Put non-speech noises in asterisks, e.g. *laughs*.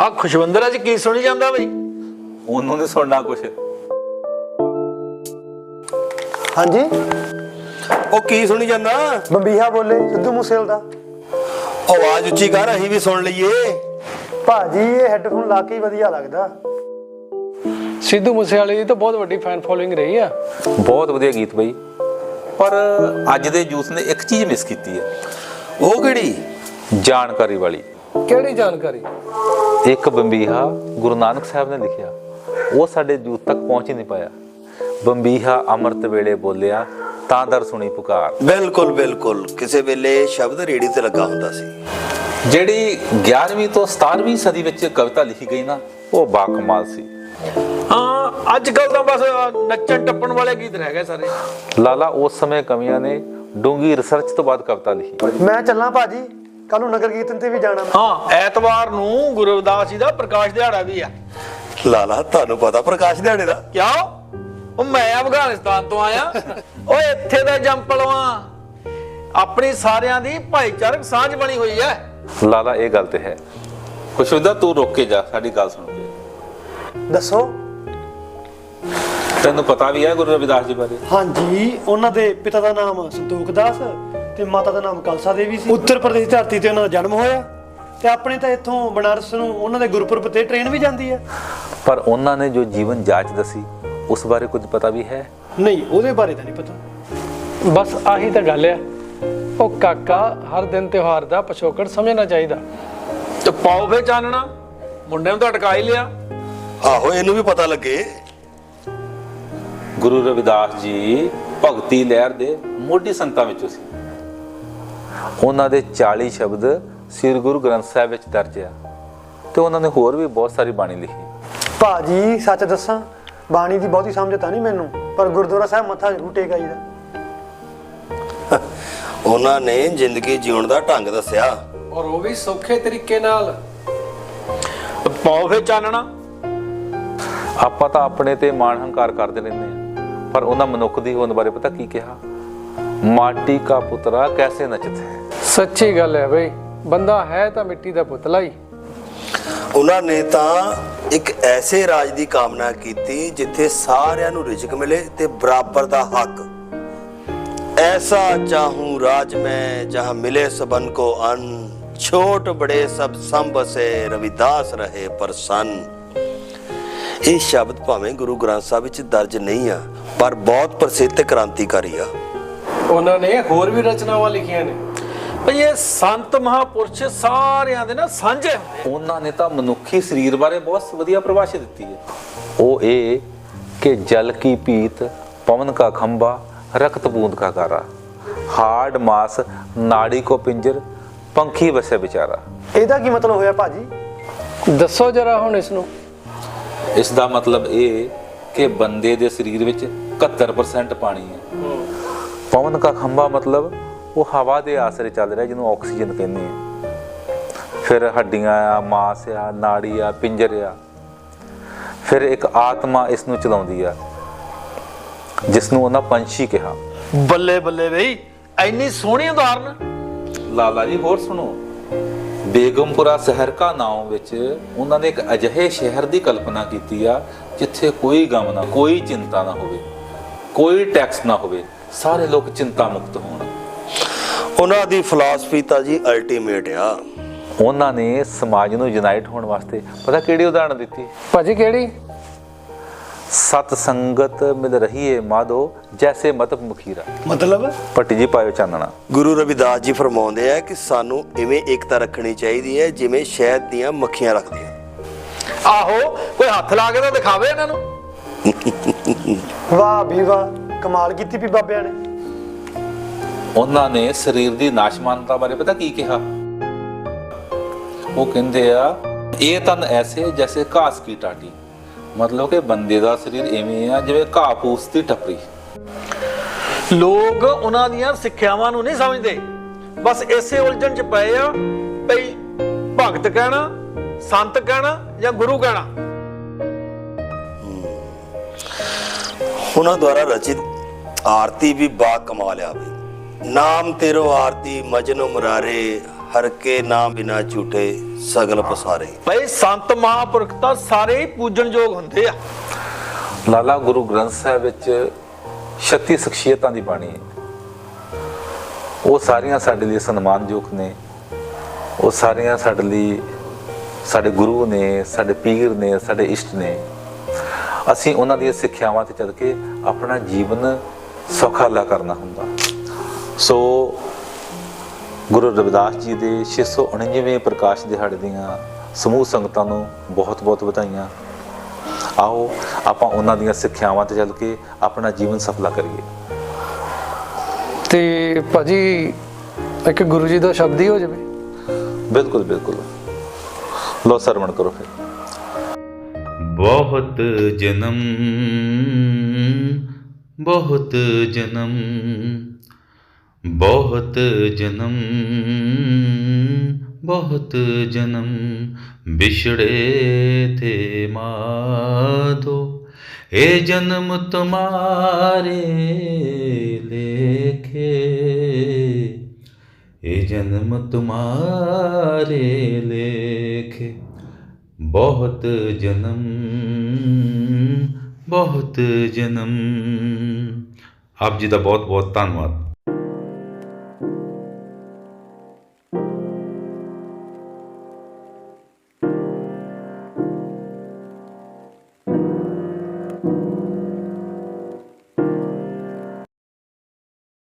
ਆ ਖੁਸ਼ਵੰਦਰ ਅੱਜ ਕੀ ਸੁਣੀ ਜਾਂਦਾ ਬਈ? ਉਹਨੂੰ ਨਹੀਂ ਸੁਣਨਾ ਕੁਛ। ਹਾਂਜੀ। ਉਹ ਕੀ ਸੁਣੀ ਜਾਂਦਾ? ਬੰਬੀਹਾ ਬੋਲੇ ਸਿੱਧੂ ਮੂਸੇਲ ਦਾ। ਆਵਾਜ਼ ਉੱਚੀ ਕਰ ਅਸੀਂ ਵੀ ਸੁਣ ਲਈਏ। ਭਾਜੀ ਇਹ ਹੈੱਡਫੋਨ ਲਾ ਕੇ ਹੀ ਵਧੀਆ ਲੱਗਦਾ। ਸਿੱਧੂ ਮੂਸੇਵਾਲੇ ਦੀ ਤਾਂ ਬਹੁਤ ਵੱਡੀ ਫੈਨ ਫੋਲੋਇੰਗ ਰਹੀ ਆ। ਬਹੁਤ ਵਧੀਆ ਗੀਤ ਬਈ। ਪਰ ਅੱਜ ਦੇ ਯੂਥ ਨੇ ਇੱਕ ਚੀਜ਼ ਮਿਸ ਕੀਤੀ ਹੈ। ਉਹ ਕਿਹੜੀ? ਜਾਣਕਾਰੀ ਵਾਲੀ। ਕਿਹੜੀ ਜਾਣਕਾਰੀ? ਇੱਕ ਬੰਬੀਹਾ ਗੁਰੂ ਨਾਨਕ ਸਾਹਿਬ ਨੇ ਲਿਖਿਆ। ਉਹ ਸਾਡੇ ਯੂਥ ਤੱਕ ਪਹੁੰਚ ਹੀ ਨਹੀਂ ਪਾਇਆ। ਬੰਬੀਹਾ ਅੰਮ੍ਰਿਤ ਵੇਲੇ ਬੋਲਿਆ ਤਾਂ ਦਰ ਸੁਣੀ ਪੁਕਾਰ। ਬਿਲਕੁਲ ਬਿਲਕੁਲ। ਕਿਸੇ ਵੇਲੇ ਸ਼ਬਦ ਰੇੜੀ ਤੇ ਲੱਗਾ ਹੁੰਦਾ ਸੀ। ਜਿਹੜੀ 11ਵੀਂ ਤੋਂ 17ਵੀਂ ਸਦੀ ਵਿੱਚ ਕਵਿਤਾ ਲਿਖੀ ਗਈ ਨਾ ਉਹ ਬਾਕਮਾਲ ਸੀ। ਹਾਂ ਅੱਜ ਕੱਲ ਤਾਂ ਬਸ ਨੱਚਣ ਟੱਪਣ ਵਾਲੇ ਗੀਤ ਰਹਿ ਗਏ ਸਾਰੇ। ਲਾਲਾ ਉਸ ਸਮੇਂ ਕਵੀਆਂ ਨੇ ਡੂੰਗੀ ਰਿਸਰਚ ਤੋਂ ਬਾਅਦ ਕਵਿਤਾ ਲਿਖੀ। ਮੈਂ ਚੱਲਾਂ ਭਾਜੀ। ਕੱਲ ਨੂੰ ਨਗਰ ਕੀਰਤਨ ਤੇ ਵੀ ਜਾਣਾ ਮੈਂ। ਹਾਂ ਐਤਵਾਰ ਨੂੰ ਗੁਰੂ ਰਵਿਦਾਸ ਜੀ ਦਾ ਪ੍ਰਕਾਸ਼ ਦਿਹਾੜਾ ਵੀ ਆ। ਲਾਲਾ ਤੁਹਾਨੂੰ ਪਤਾ ਪ੍ਰਕਾਸ਼ ਦਿਹਾੜੇ ਦਾ? ਕਿਉਂ? ਉਹ ਮੈਂ ਅਫਗਾਨਿਸਤਾਨ ਤੋਂ ਆਇਆ। ਓਏ ਇੱਥੇ ਦਾ ਜੰਪਲਵਾ ਆਪਣੀ ਸਾਰਿਆਂ ਦੀ ਭਾਈਚਾਰਕ ਸਾਂਝ ਬਣੀ ਹੋਈ ਹੈ ਲਾਲਾ ਇਹ ਗੱਲ ਤੇ ਹੈ। ਖੁਸ਼ਵਿੰਦਰ ਤੂੰ ਰੁਕ ਕੇ ਜਾ ਸਾਡੀ ਗੱਲ ਸੁਣ ਕੇ। ਦੱਸੋ। ਤੈਨੂੰ ਪਤਾ ਵੀ ਹੈ ਗੁਰੂ ਰਵਿਦਾਸ ਜੀ ਬਾਰੇ? ਹਾਂਜੀ ਉਹਨਾਂ ਦੇ ਪਿਤਾ ਦਾ ਨਾਮ ਸੰਤੋਖ ਦਾਸ ਤੇ ਮਾਤਾ ਦਾ ਨਾਮ ਕਲਸਾ ਦੇਵੀ ਸੀ। ਉੱਤਰ ਪ੍ਰਦੇਸ਼ ਧਰਤੀ ਤੇ ਉਹਨਾਂ ਦਾ ਜਨਮ ਹੋਇਆ। ਤੇ ਆਪਣੇ ਤਾਂ ਇੱਥੋਂ ਬਨਾਰਸ ਨੂੰ ਉਹਨਾਂ ਦੇ ਗੁਰਪੁਰਬ ਤੇ ਟ੍ਰੇਨ ਵੀ ਜਾਂਦੀ ਹੈ। ਪਰ ਉਹਨਾਂ ਨੇ ਜੋ ਜੀਵਨ ਜਾਂਚ ਦੱਸੀ ਉਸ ਬਾਰੇ ਕੁਝ ਪਤਾ ਵੀ ਹੈ? ਨਹੀਂ ਉਹਦੇ ਬਾਰੇ ਤਾਂ ਨਹੀਂ ਪਤਾ। ਬਸ ਆਹੀ ਤਾਂ ਗੱਲ ਆ ਉਹ ਕਾਕਾ ਹਰ ਦਿਨ ਤਿਉਹਾਰ ਦਾ ਪਿਛੋਕੜ ਸਮਝਣਾ ਚਾਹੀਦਾ। ਤੇ ਪਾਓ ਫੇ ਚਾਨਣਾ। ਮੁੰਡੇ ਨੂੰ ਤਾਂ ਅਟਕਾ ਹੀ ਲਿਆ। ਆਹੋ ਇਹਨੂੰ ਵੀ ਪਤਾ ਲੱਗੇ। ਗੁਰੂ ਰਵਿਦਾਸ ਜੀ ਭਗਤੀ ਲਹਿਰ ਦੇ ਮੋਢੀ ਸੰਤਾਂ ਵਿੱਚੋਂ ਸੀ। ਉਹਨਾਂ ਦੇ 40 ਸ਼ਬਦ ਸ੍ਰੀ ਗੁਰੂ ਗ੍ਰੰਥ ਸਾਹਿਬ ਵਿੱਚ ਦਰਜ ਆ ਤੇ ਉਹਨਾਂ ਨੇ ਹੋਰ ਵੀ ਬਹੁਤ ਸਾਰੀ ਬਾਣੀ ਲਿਖੀ। ਭਾਜੀ ਸੱਚ ਦੱਸਾਂ ਬਾਣੀ ਦੀ ਬਹੁਤੀ ਸਮਝ ਤਾਂ ਨਹੀਂ ਮੈਨੂੰ ਪਰ ਗੁਰਦੁਆਰਾ ਸਾਹਿਬ ਮੱਥਾ ਜ਼ਰੂਰ ਟੇਕ ਆਈਦਾ। *laughs* ਉਹਨਾਂ ਨੇ ਜ਼ਿੰਦਗੀ ਜਿਉਣ ਦਾ ਢੰਗ ਦੱਸਿਆ। ਔਰ ਉਹ ਵੀ ਸੌਖੇ ਤਰੀਕੇ ਨਾਲ। ਪਾਓ ਫੇ ਚਾਨਣਾ। ਆਪਾਂ ਤਾਂ ਆਪਣੇ ਤੇ ਮਾਣ ਹੰਕਾਰ ਕਰਦੇ ਰਹਿੰਦੇ ਆ ਪਰ ਉਹਨਾਂ ਮਨੁੱਖ ਦੀ ਹੋਂਦ ਬਾਰੇ ਪਤਾ ਕੀ ਕਿਹਾ? ਮਾਟੀ ਕਾ ਪੁੱਤਰਾ ਕੈਸੇ ਨਚਤ ਹੈ ਸੱਚੀ ਗੱਲ ਹੈ ਬਈ ਬੰਦਾ ਹੈ ਤਾਂ ਮਿੱਟੀ ਦਾ ਪੁਤਲਾ ਹੀ ਉਹਨਾਂ ਨੇ ਤਾਂ ਇੱਕ ਐਸੇ ਰਾਜ ਦੀ ਕਾਮਨਾ ਕੀਤੀ ਜਿੱਥੇ ਸਾਰਿਆਂ ਨੂੰ ਰਿਜ਼ਕ ਮਿਲੇ ਤੇ ਬਰਾਬਰ ਦਾ ਹੱਕ ਐਸਾ ਚਾਹੂੰ ਰਾਜ ਮੈਂ ਜਹਾਂ ਮਿਲੇ ਸਬਨ ਕੋ ਅਨ ਛੋਟ ਬੜੇ ਸਭ ਸੰਭ ਸੇ ਰਵਿਦਾਸ ਰਹੇ ਪ੍ਰਸੰਨ ਇਹ ਸ਼ਬਦ ਭਾਵੇਂ ਗੁਰੂ ਗ੍ਰੰਥ ਸਾਹਿਬ ਵਿੱਚ ਦਰਜ ਨਹੀਂ ਆ ਪਰ ਬਹੁਤ ਪ੍ਰਸਿੱਧ ਕ੍ਰਾਂਤੀਕਾਰੀ ਆ ਉਹਨਾਂ ਨੇ ਹੋਰ ਵੀ ਰਚਨਾਵਾਂ ਲਿਖੀਆਂ ਨੇ। ਭਈ ਇਹ ਸੰਤ ਮਹਾਪੁਰਸ਼ ਸਾਰਿਆਂ ਦੇ ਨਾ ਸਾਂਝੇ ਹੁੰਦੇ ਉਹਨਾਂ ਨੇ ਤਾਂ ਮਨੁੱਖੀ ਸਰੀਰ ਬਾਰੇ ਬਹੁਤ ਵਧੀਆ ਪਰਿਭਾਸ਼ਾ ਦਿੱਤੀ ਹੈ। ਉਹ ਇਹ ਕਿ ਜਲ ਕੀ ਪੀਤ ਪਵਨ ਕਾ ਖੰਭਾ ਰਕਤ ਬੂੰਦ ਕਾ ਕਾਰਾ ਹਾਰਡ ਮਾਸ ਨਾੜੀ ਕੋ ਪਿੰਜਰ ਪੰਖੀ ਵਸੇ ਵਿਚਾਰਾ। ਇਹਦਾ ਕੀ ਮਤਲਬ ਹੋਇਆ ਭਾਜੀ? ਦੱਸੋ ਜਰਾ ਹੁਣ ਇਸ ਨੂੰ। ਇਸ ਦਾ ਮਤਲਬ ਇਹ ਕਿ ਬੰਦੇ ਦੇ ਸਰੀਰ ਵਿੱਚ 71% ਪਾਣੀ ਹੈ। ਪਵਨ ਕਾ ਖੰਭਾ ਮਤਲਬ ਉਹ ਹਵਾ ਦੇ ਆਸਰੇ ਚੱਲ ਰਿਹਾ ਜਿਹਨੂੰ ਆਕਸੀਜਨ ਕਹਿੰਦੇ ਆ। ਫਿਰ ਹੱਡੀਆਂ ਆ ਮਾਸ ਆ ਨਾੜੀ ਆ ਪਿੰਜਰ ਆ। ਫਿਰ ਇੱਕ ਆਤਮਾ ਇਸ ਨੂੰ ਚਲਾਉਂਦੀ ਆ ਜਿਸ ਨੂੰ ਉਹਨਾਂ ਪੰਛੀ ਕਿਹਾ। ਬੱਲੇ ਬੱਲੇ ਬਈ ਐਨੀ ਸੋਹਣੀ ਉਦਾਹਰਨ। ਲਾਲਾ ਜੀ ਹੋਰ ਸੁਣੋ। ਬੇਗਮਪੁਰਾ ਸ਼ਹਿਰ ਕਾ ਨਾਮ ਵਿੱਚ ਉਹਨਾਂ ਨੇ ਇੱਕ ਅਜਿਹੇ ਸ਼ਹਿਰ ਦੀ ਕਲਪਨਾ ਕੀਤੀ ਆ ਜਿੱਥੇ ਕੋਈ ਗਮ ਨਾ ਕੋਈ ਚਿੰਤਾ ਨਾ ਹੋਵੇ ਕੋਈ ਟੈਕਸ ਨਾ ਹੋਵੇ। ਸਾਰੇ ਲੋਕ ਚਿੰਤਾ ਮੁਕਤ ਹੋਣ। ਉਹਨਾਂ ਦੀ ਫਿਲਾਸਫੀ ਤਾਂ ਜੀ ਅਲਟੀਮੇਟ ਆ। ਉਹਨਾਂ ਨੇ ਸਮਾਜ ਨੂੰ ਯੂਨਾਈਟ ਹੋਣ ਵਾਸਤੇ ਪਤਾ ਕਿਹੜੀ ਉਦਾਹਰਣ ਦਿੱਤੀ? ਭਾਜੀ ਕਿਹੜੀ? ਸਤ ਸੰਗਤ ਮਿਲ ਰਹੀ ਏ ਮਾਧੋ ਜੈਸੇ ਮਤਬ ਮੁਖੀਰਾ। ਮਤਲਬ? ਪੱਟੀ ਜੀ ਪਾਇਓ ਚਾਨਣਾ। ਗੁਰੂ ਰਵਿਦਾਸ ਜੀ ਫਰਮਾਉਂਦੇ ਆ ਕਿ ਸਾਨੂੰ ਇਵੇਂ ਏਕਤਾ ਰੱਖਣੀ ਚਾਹੀਦੀ ਹੈ ਜਿਵੇਂ ਸ਼ਹਿਦ ਦੀਆਂ ਮੱਖੀਆਂ ਰੱਖਦੀਆਂ। ਆਹੋ ਕੋਈ ਹੱਥ ਲਾ ਕੇ ਤਾਂ ਦਿਖਾਵੇ ਇਹਨਾਂ ਨੂੰ। *laughs* ਵਾਹ ਵੀ ਵਾਹ। ਕਮਾਲ ਕੀਤੀ ਵੀ ਬਾਬਿਆਂ ਨੇ। ਉਹਨਾਂ ਨੇ ਸਰੀਰ ਦੀ ਨਾਸ਼ਮਾਨਤਾ ਬਾਰੇ ਪਤਾ ਕੀ ਕਿਹਾ? ਉਹ ਕਹਿੰਦੇ ਆ ਇਹ ਤਨ ਐਸੇ ਜੈਸੇ ਘਾਸ ਕੀ ਟਾਟੀ ਮਤਲਬ ਕਿ ਬੰਦੇ ਦਾ ਸਰੀਰ ਐਵੇਂ ਆ ਜਿਵੇਂ ਘਾਹ ਫੂਸ ਦੀ ਟੱਪਰੀ। ਲੋਕ ਉਹਨਾਂ ਦੀਆਂ ਸਿੱਖਿਆਵਾਂ ਨੂੰ ਨਹੀਂ ਸਮਝਦੇ। ਬਸ ਇਸੇ ਉਲਝਣ ਚ ਪਏ ਆ ਭਈ ਭਗਤ ਕਹਿਣਾ ਸੰਤ ਕਹਿਣਾ ਜਾਂ ਗੁਰੂ ਕਹਿਣਾ। ਉਹਨਾਂ ਦੁਆਰਾ ਰਚਿਤ ਆਰਤੀ ਵੀ ਬਾ ਕਮਾਲ ਆ ਬਈ। ਨਾਮ ਤੇਰੋ ਆਰਤੀ ਮਜਨੋ ਮੁਰਾਰੇ ਹਰ ਕੇ ਨਾਮ ਬਿਨਾ ਝੂਠੇ ਸਗਲ ਪਸਾਰੇ। ਭਈ ਸੰਤ ਮਹਾਂਪੁਰਖ ਤਾਂ ਸਾਰੇ ਹੀ ਪੂਜਣਯੋਗ ਹੁੰਦੇ ਆ। ਲਾਲਾ ਗੁਰੂ ਗ੍ਰੰਥ ਸਾਹਿਬ ਵਿੱਚ 36 ਸ਼ਖਸੀਅਤਾਂ ਦੀ ਬਾਣੀ ਹੈ। ਉਹ ਸਾਰੀਆਂ ਸਾਡੇ ਲਈ ਸਨਮਾਨਯੋਗ ਨੇ। ਉਹ ਸਾਰੀਆਂ ਸਾਡੇ ਲਈ ਸਾਡੇ ਗੁਰੂ ਨੇ ਸਾਡੇ ਪੀਰ ਨੇ ਸਾਡੇ ਇਸ਼ਟ ਨੇ। ਅਸੀਂ ਉਹਨਾਂ ਦੀਆਂ ਸਿੱਖਿਆਵਾਂ ਤੇ ਚੱਲ ਕੇ ਆਪਣਾ ਜੀਵਨ ਸੁਖਾਲਾ ਕਰਨਾ ਹੁੰਦਾ। ਸੋ ਗੁਰੂ ਰਵਿਦਾਸ ਜੀ ਦੇ 649ਵੇਂ ਪ੍ਰਕਾਸ਼ ਦਿਹਾੜੇ ਦੀਆਂ ਸਮੂਹ ਸੰਗਤਾਂ ਨੂੰ ਬਹੁਤ-ਬਹੁਤ ਵਧਾਈਆਂ। ਆਓ ਆਪਾਂ ਉਹਨਾਂ ਦੀਆਂ ਸਿੱਖਿਆਵਾਂ ਤੇ ਚੱਲ ਕੇ ਆਪਣਾ ਜੀਵਨ ਸਫਲਾ ਕਰੀਏ। ਤੇ ਭਾਜੀ ਇੱਕ ਗੁਰੂ ਜੀ ਦਾ ਸ਼ਬਦ ਹੀ ਹੋ ਜਾਵੇ। ਬਿਲਕੁਲ ਬਿਲਕੁਲ। ਲੋ ਸਰਵਣ ਕਰੋ ਫਿਰ। ਬਹੁਤ ਜਨਮ ਬਹੁਤ ਜਨਮ ਬਹੁਤ ਜਨਮ ਬਹੁਤ ਜਨਮ। ਵਿਛੜੇ ਥੇ ਮਾਧੋ ਇਹ ਜਨਮ ਤੁਮਾਰੇ ਲੇਖੇ। ਇਹ ਜਨਮ ਤੁਮਾਰੇ ਲੇਖੇ ਬਹੁਤ ਜਨਮ ਬਹੁਤ ਜਨਮ। ਆਪ ਜੀ ਦਾ ਬਹੁਤ ਬਹੁਤ ਧੰਨਵਾਦ।